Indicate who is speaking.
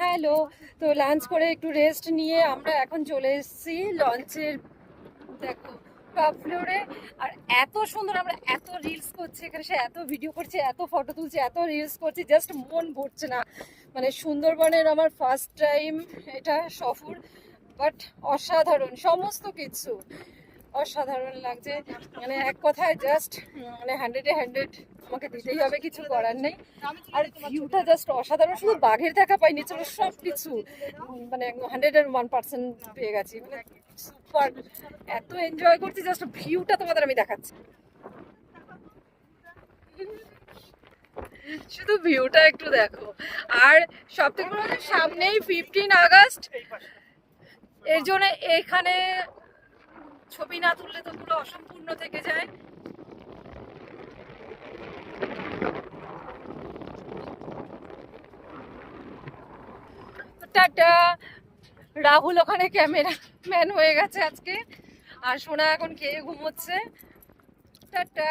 Speaker 1: Hello, তো lunch করে একটু রেস্ট নিয়ে আমরা এখন চলে এসেছি লঞ্চের, দেখো টপ ফ্লোরে আর এত সুন্দর আমরা এত রিলস করছি এখানে, সে এত ভিডিও করছে, এত ফটো তুলছে, এত রিলস করছি জাস্ট মন ভরছে না। মানে সুন্দরবনের আমার ফার্স্ট টাইম এটা সফর বাট অসাধারণ, সমস্ত কিছু। অসাধারণ লাগছে। মানে এক কথায় জাস্ট মানে হান্ড্রেডে হান্ড্রেড আমাকে দিতেই হবে, কিছু করার নেই। আর ভিউটা জাস্ট অসাধারণ, শুধু বাঘের দেখা পাইনি, ছিল সব কিছু মানে হান্ড্রেড এন্ড ওয়ান পার্সেন্ট পেয়ে গেছি। মানে সুপার এত এনজয় করছি জাস্ট ভিউটা তোমাদের আমি দেখাচ্ছি। শুধু ভিউটা একটু দেখো। আর সব থেকে সামনেই ফিফটিন আগস্ট। এর জন্য এখানে ছবি না তুললে তো পুরো অসম্পূর্ণ থেকে যায়। টাটা। রাহুল ওখানে ক্যামেরা ম্যান হয়ে গেছে আজকে। আর সোনা এখন খেয়ে ঘুমোচ্ছে। টাটা।